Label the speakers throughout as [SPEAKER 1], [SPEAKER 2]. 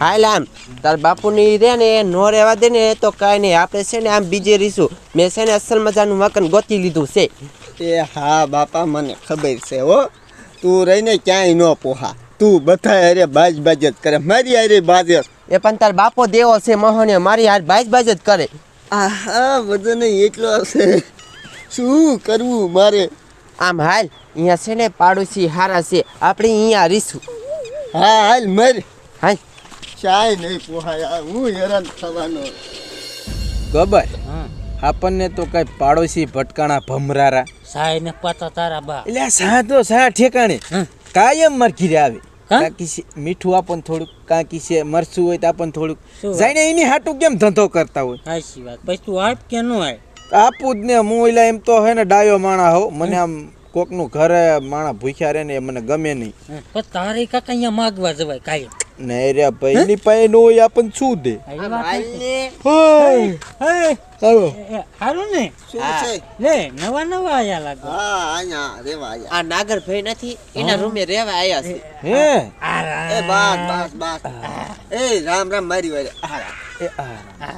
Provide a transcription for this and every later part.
[SPEAKER 1] હાલ આમ તાર બાપુની રે ને એ નો રહેવા દે ને તો કાંઈ નહીં. આપણે છે ને આમ બીજે રીશું મેં છે ને અસલ મજાનું મકાન ગોતી લીધું છે.
[SPEAKER 2] એ હા બાપા મને ખબર છે હો. તું રહીને ક્યાંય ન પોહા. તું બધા અરે બાજ બાજ જ કરે. મારી અરે બાજ
[SPEAKER 1] એ પણ તાર બાપો દેવો છે મોહને. મારી હાર બાજ બાજ જ કરે.
[SPEAKER 2] આહા બધાને એટલો હશે શું કરવું મારે?
[SPEAKER 1] આમ હાલ અહીંયા છે ને પાડોશી હારા છે. આપણે અહીંયા રીશું
[SPEAKER 2] હા હાલ મર.
[SPEAKER 1] હાલ.
[SPEAKER 2] ચાય નહીં પોહાય હું હેરાન થવાનો.
[SPEAKER 3] ગબર? આપણને તો કઈ પાડોશી ભટકાણા ભમરારા.
[SPEAKER 4] સાય ને પાતા તારા બા.
[SPEAKER 3] એટલે સા તો સા ઠેકાણે. કાયમ મરઘી રે આવે? કાકી છે મીઠું આપણ થોડુંક કાકી છે મરચું હોય તો આપણ થોડુંક? જાણે એની હાટું કેમ ધંધો કરતા હોય?
[SPEAKER 4] સાચી વાત. પછી તું આપ કે ન આય?
[SPEAKER 3] આપું જ ને હું એટલે એમ તો હે ને ડાયો માણા હો. મને આમ કોકનું ઘરે માણા ભૂખ્યા રહે ને એ મને ગમે નહીં.
[SPEAKER 4] તારે કાકા અહીંયા માગવા જવાય કાયમ.
[SPEAKER 3] ને રે ભાઈ ની પાસે નો હોય આપણને શું દે
[SPEAKER 4] હારું ને
[SPEAKER 2] શું
[SPEAKER 1] હા.
[SPEAKER 2] છે
[SPEAKER 4] લે નવા નવા આયા લાગો
[SPEAKER 2] હા અહીંયા રેવા આયા
[SPEAKER 1] આ નાગર ભાઈ નથી એના રૂમે રહેવા આવ્યા છે
[SPEAKER 3] હે
[SPEAKER 2] એ બસ બસ બસ એ રામ રામ મારી વારે હારા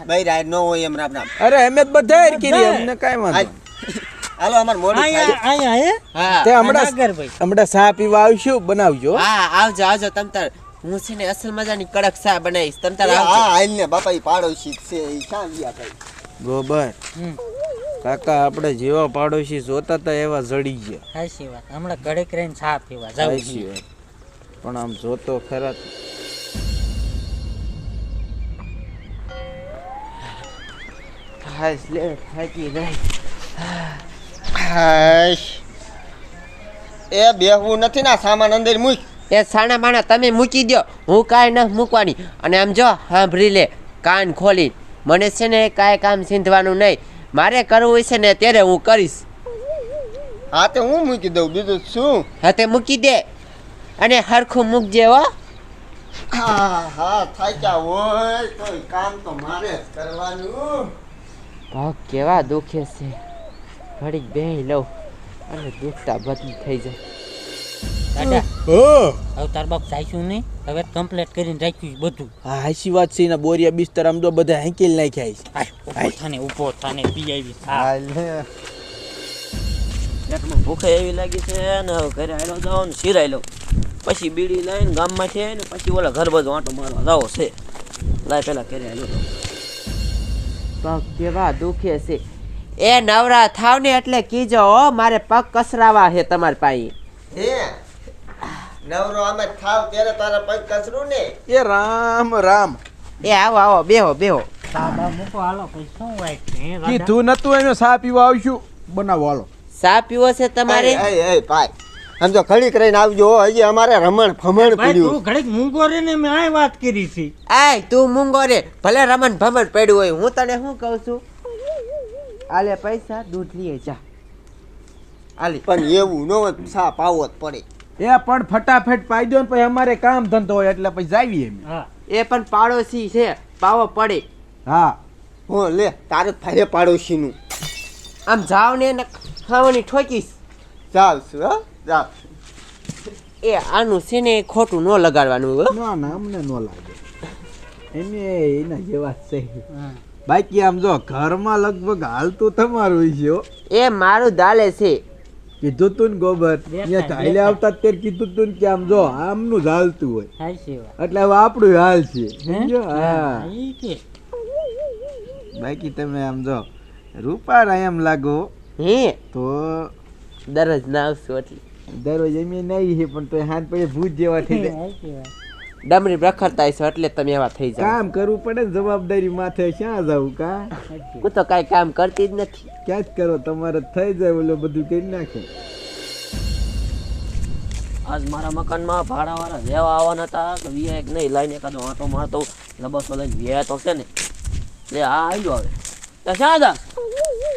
[SPEAKER 2] ભાઈ રાય ન હોય એમ રામ રામ
[SPEAKER 3] અરે અમે બધા હરખી અમને કાંઈ વાંધો
[SPEAKER 2] હાલો અમાર મોડું
[SPEAKER 4] આયા આયા હે
[SPEAKER 1] હા
[SPEAKER 3] તે હમણાં
[SPEAKER 4] સાપ
[SPEAKER 3] હમણાં પીવા આવશું બનાવજો
[SPEAKER 1] હા આવજો આવજો તમ તાર હું છે ને અસલ મજાની કડક ચા બનાવીશ. તમ તાર
[SPEAKER 2] હા હાલ ને બાપા ઈ પાડોશી છે ઈ ક્યાં ગયા ભાઈ
[SPEAKER 3] ગોબર.
[SPEAKER 4] હમ,
[SPEAKER 3] કાકા આપણે જેવા પાડોશી જોતા તા એવા જડી ગયા.
[SPEAKER 4] સાચી વાત હમણાં કડક રહીને ચા પીવા જાવ
[SPEAKER 3] વાત. પણ આમ જોતો ખરા.
[SPEAKER 1] હાશ લે થાકી લે.
[SPEAKER 2] હાશ એ બેહવું નથી ના સામાન અંદર મૂક.
[SPEAKER 1] એ સાણા માણા તમે મૂકી દો હું કાંઈ ન મૂકવાની. અને આમ જો સાંભળી લે કાન ખોલી. મને છે ને કાંઈ કામ સીંધવાનું નહીં. મારે કરવું છે ને ત્યારે હું કરીશ.
[SPEAKER 2] હા તે હું મૂકી દઉં? બીજું શું?
[SPEAKER 1] હા તે મૂકી દે. અને હરખું મૂકજે હો.
[SPEAKER 2] હા હા થાક્યા હોય? તો કામ તો મારે જ કરવાનું.
[SPEAKER 1] ભાગ કેવા દુખે છે. ઘડીક બે લઉં અને દુખતા બદલી થઈ જાય.
[SPEAKER 4] દાદા હવે તાર બાપ જાઈશું નહીં. હવે કમ્પ્લીટ કરીને રાખ્યું બધું.
[SPEAKER 3] હા હાચી વાત છે એના બોરિયા બિસ્તર આમ તો બધા હેંકેલ નાખ્યા છે.
[SPEAKER 4] થાને ઊભો થાને પી આવી.
[SPEAKER 2] હાલ
[SPEAKER 5] ભૂખે એવી લાગી છે ને હવે ઘરે આવેલો જાઓ ને સિરાઈ લઉં પછી બીડી લઈને ગામમાં છે ને પછી ઓલા ઘર બાજુ આંટો મારવા જાઓ છે. લાય પેલા ઘરે આવેલો
[SPEAKER 1] પગ કેવા દુખે છે. એ નવરા થાવ ને એટલે કીજો હો મારે પગ કસરાવા છે તમારી પાસે.
[SPEAKER 2] હે? નવરો અમે થાવ ત્યારે તારા પગ કસરું ને.
[SPEAKER 3] એ રામ રામ.
[SPEAKER 1] એ આવો આવો બેહો બેહો.
[SPEAKER 4] ચા મૂકો હાલો પછી શું વાત છે
[SPEAKER 3] કીધું નતું એનો સા પીવા આવશું? બનાવો હાલો.
[SPEAKER 1] સા પીવો છે તમારે?
[SPEAKER 2] એ એ ભાઈ આમ તો ઘડીક રહીને આવજો હો, હજી અમારે રમણ ફમણ
[SPEAKER 4] ભાઈ
[SPEAKER 2] પડ્યું.
[SPEAKER 4] તું ઘડીક મૂંગો રે ને મેં આ વાત કરી છે.
[SPEAKER 1] આય તું મૂંગો રે. ભલે રમણ ભમણ પડ્યું હોય હું તને શું કહું છું? આલે પૈસા દૂધ લઈએ જા. આલે.
[SPEAKER 2] પણ એવું ન હોય સા પાવો જ પડે.
[SPEAKER 3] એ પણ ફટાફટ પાઈ દો ને પછી અમારે કામ ધંધો હોય એટલે પછી જાવી એમ
[SPEAKER 4] હા.
[SPEAKER 1] એ પણ પાડોશી છે પાવો પડે.
[SPEAKER 3] હા.
[SPEAKER 2] હો લે તારે ફરે પાડોશીનું.
[SPEAKER 1] આમ જાવ ને એને ખાવાની ઠોકીશ.
[SPEAKER 2] જાવ છું હો જાવ
[SPEAKER 1] એ આનું છે ને ખોટું ન લગાડવાનું
[SPEAKER 3] ના ના અમને ન લાગે. એને એના જેવા છે. બાકી આમ જો ઘરમાં લગભગ હાલતું તમારું છે હો.
[SPEAKER 1] એ મારું દાલે છે.
[SPEAKER 3] કીધું તું ને ગોબર અહીંયા આવતા ત્યારે કીધું તું કે આમ જો આમનું જ હાલતું હોય. એટલે હવે આપણું હાલ છે. સમજો? હા બાકી તમે આમ જો રૂપાળા એમ લાગો
[SPEAKER 1] હે?
[SPEAKER 3] તો
[SPEAKER 1] દરરોજ ના આવશું એટલે.
[SPEAKER 3] દરરોજ એમ નહીં છે પણ તો હાથ પછી ભૂત જેવા થઈ જાય
[SPEAKER 1] ડમરી પ્રખરતા હશો એટલે તમે એવા થઈ જાવ
[SPEAKER 3] કામ કરવું પડે ને જવાબદારી માથે ક્યાં જવું કા?
[SPEAKER 1] હું તો કાંઈ કામ કરતી જ નથી.
[SPEAKER 3] ક્યાં જ કરો તમારે થઈ જાય ઓલો બધું કરી નાખે.
[SPEAKER 5] આજ મારા મકાનમાં ભાડાવાળા રહેવા આવવાના હતા તો વીએ એક નહીં લઈને એકાદો આંટો મારતો લબસો લઈને વીએ તો છે ને. લે આ આવ્યો હવે. તો ક્યાં જા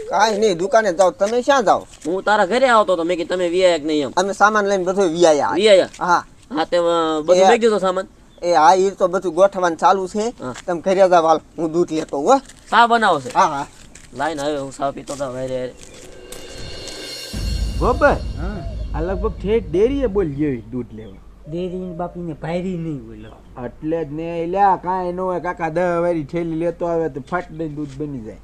[SPEAKER 2] કાંઈ નહીં દુકાને જાઓ. તમે ક્યાં જાઓ?
[SPEAKER 5] હું તારા ઘરે આવતો તો મેં કે તમે વીએ એક નહીં એમ.
[SPEAKER 2] અમે સામાન લઈને બધું વિયાયા
[SPEAKER 5] વીઆઈ
[SPEAKER 2] હા.
[SPEAKER 5] હા તે બધું મેં કીધું સામાન.
[SPEAKER 2] એ હા એ તો બધું ગોઠવાનું ચાલુ છે. તમ ઘરે જાવ હાલ હું દૂધ લેતો હો.
[SPEAKER 5] સા બનાવો છે?
[SPEAKER 2] હા હા.
[SPEAKER 5] લાઈન આવે હું સા પીતો તો વારે વારે
[SPEAKER 4] હા.
[SPEAKER 3] આ લગભગ ઠેઠ ડેરીએ બોલ જેવી દૂધ લેવા.
[SPEAKER 4] દેરી બાપીને ભાયરી નહીં બોલો.
[SPEAKER 3] એટલે જ ને એલા કાંઈ ન હોય કાકા દહ વારી ઠેલી લેતો આવે તો ફટ દઈ દૂધ બની જાય.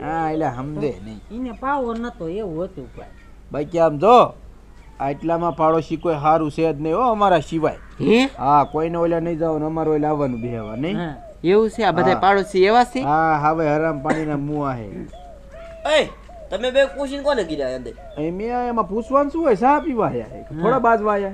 [SPEAKER 3] હા એટલે સમજે નહીં.
[SPEAKER 4] એને પાવર નતો એવું હતું ભાઈ.
[SPEAKER 3] બાકી આમ જો આટલામાં પાડોશી કોઈ સારું છે જ નહીં હો અમારા સિવાય.
[SPEAKER 1] હા?
[SPEAKER 3] કોઈને ઓલા નહીં જવાનું અમારે ઓલા આવવાનું બેહવા નહીં?
[SPEAKER 1] એવું છે? આ બધા પાડોશી એવા છે?
[SPEAKER 3] હા હવે હરામ પાણીના મુઆ હે.
[SPEAKER 5] એ તમે બે પૂછીને કોને કીધા અંદર
[SPEAKER 3] એમ એમાં પૂછવાનું શું હોય? સા પીવા થોડા બાજવા હે?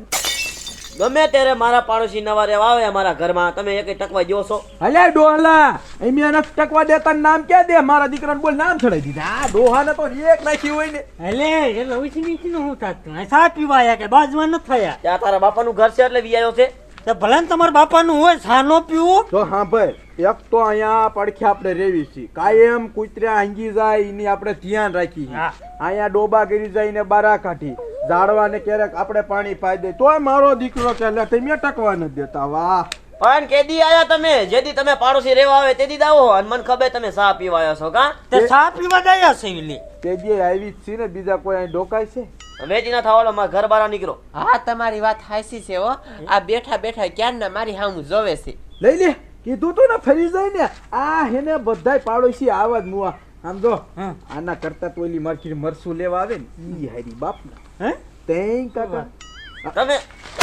[SPEAKER 5] ગમે ત્યારે મારા પાડોશી નવા રહેવા આવે અમારા ઘરમાં તમે એક ટકવા જો છો.
[SPEAKER 3] અલે ડોહલા એમ એને ટકવા દેતા નામ ક્યાં દે? મારા દીકરાને બોલ નામ છડાઈ દીધા. આ ડોહાને તો એક નાખી હોય ને.
[SPEAKER 4] અલે એ ઉછી નીચી નું હું થતું તું? સા પીવા આયા કે બાજવા ન થયા.
[SPEAKER 5] ત્યાં તારા બાપાનું ઘર છે એટલે વિયાયો છે?
[SPEAKER 4] તો ભલે ને તમારા બાપાનું હોય સાનો પીવું.
[SPEAKER 3] તો હા ભાઈ એક તો અહીંયા પડખે આપણે રેવી છીએ કાયમ કૂતર્યા હાંગી જાય એની આપણે ધ્યાન રાખી
[SPEAKER 4] હા.
[SPEAKER 3] અહીંયા ડોબા કરી જાય ને બારા કાઢી. ઝાડવાને ક્યારેક આપણે પાણી પાઈ દે તોય મારો દીકરો કે લે તમે ટકવા નથી દેતા. વાહ.
[SPEAKER 5] પણ કેદી આયા તમે? જેદી તમે પાડોશી રેવા આવે તેદી દાવો અને મને ખબર તમે સા પીવા આવ્યા છો કા?
[SPEAKER 4] તે સા પીવા દયા છે એલી?
[SPEAKER 3] તે આવી જ છે ને બીજા કોઈ અહીં ડોકાય છે?
[SPEAKER 5] વેજી ના થાવાલો મારા ઘર બારા નીકળો.
[SPEAKER 1] હા તમારી વાત હાસી છે હો. આ બેઠા બેઠા ક્યારના મારી હામું જોવે છે?
[SPEAKER 3] લઈ લે કીધું તું ને ફરી જાય ને આ હેને બધાય પાડોશી આવા જ મુવા. આમ જો
[SPEAKER 4] હા.
[SPEAKER 3] આના કરતા તો ઓલી માર્કેટ મરસું લેવા આવે ને ઈ હારી બાપ
[SPEAKER 4] હે?
[SPEAKER 3] તે કાકા
[SPEAKER 5] તમે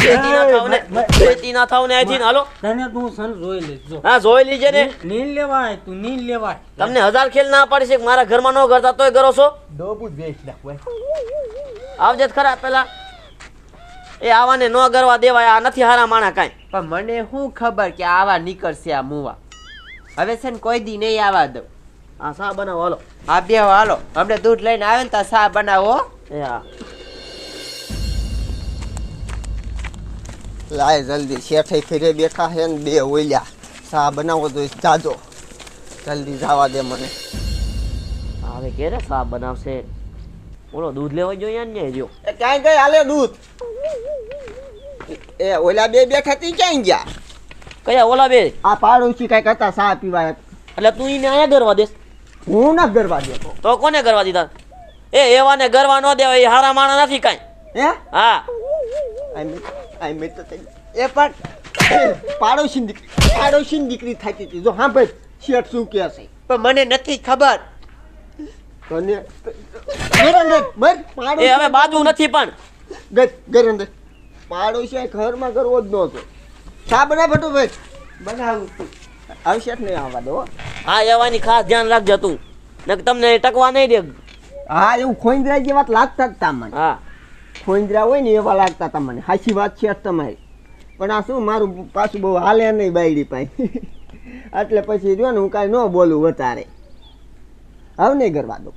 [SPEAKER 5] વેચી ના થાવ ને વેચી ના થાવ ને અહીંથી હાલો.
[SPEAKER 4] તને તું સન જોઈ લેજો
[SPEAKER 5] હા જોઈ લીજે ને.
[SPEAKER 4] નીલ લેવાય તું નીલ લેવાય.
[SPEAKER 5] તમને હજાર ખેલ ના પાડી છે કે મારા ઘરમાં ન કરતા તોય કરો છો?
[SPEAKER 3] ડોબુ જ વેચ નાખ
[SPEAKER 5] આવજે જ ખરા પેલા. એ આવાને નો ગરવા દેવાય આ નથી હારા માણા કાંઈ.
[SPEAKER 1] પણ મને શું ખબર કે આવા નીકળશે આ મુવા? હવે છે ને કોઈ દી નહીં આવા દઉં.
[SPEAKER 5] આ સા બનાવો હાલો.
[SPEAKER 1] આ બે હાલો. હમણાં દૂધ લઈને આવે ને તો સા બનાવો હો.
[SPEAKER 5] એ હા.
[SPEAKER 2] લાય જલ્દી શેઠે ફેરે બેઠા હે ને બે ઓલ્યા. સા બનાવો તો જાજો. જલ્દી જવા દે મને.
[SPEAKER 5] હવે કે રે સા બનાવશે. બોલો દૂધ લેવા જોઈએ ને જો
[SPEAKER 2] એ ક્યાંય ગઈ? હાલે દૂધ. એ ઓલા બે બેઠા તી ક્યાંય ગયા?
[SPEAKER 5] કયા ઓલા બે?
[SPEAKER 2] આ પાડોશી કઈ કરતા સા પીવા.
[SPEAKER 5] એટલે તું એને આયા કરવા દેસ
[SPEAKER 2] હું ના ગરવા દેતો
[SPEAKER 5] તો કોને ગરવા દીધા? એ એવાને ગરવા ન દેવાય એ હારા માણા નથી કાંઈ.
[SPEAKER 2] હે?
[SPEAKER 5] હા.
[SPEAKER 2] આઈ આઈ મેં તો એ પણ પાડોશી દીકરી પાડોશી દીકરી થતી હતી જો હા ભાઈ શેઠ શું કહે છે?
[SPEAKER 1] પણ મને નથી ખબર.
[SPEAKER 2] તને ઘર મર બસ
[SPEAKER 5] એ હવે બાજુ નથી પણ.
[SPEAKER 2] અંદર. પાડોશી ઘરમાં કરવો જ નહોતો શા બના ફટો ભાઈ બનાવું આવશે શેઠ નહીં આવવા દો. હો.
[SPEAKER 5] એવાની ખાસ ધ્યાન રાખજો તું. નક તમને ટકવા નહીં દે.
[SPEAKER 2] હા એવું ખોઈંદરા જેવા લાગતા હતા મને
[SPEAKER 5] હા.
[SPEAKER 2] ખોઈંદરા હોય ને એવા લાગતા હતા મને સાચી વાત છે તમારી. પણ આ શું મારું પાછું બહુ હાલે નહીં બાયડી પાઈ એટલે પછી જો ને હું કાંઈ ન બોલું વધારે. હવે નહીં કરવા દઉં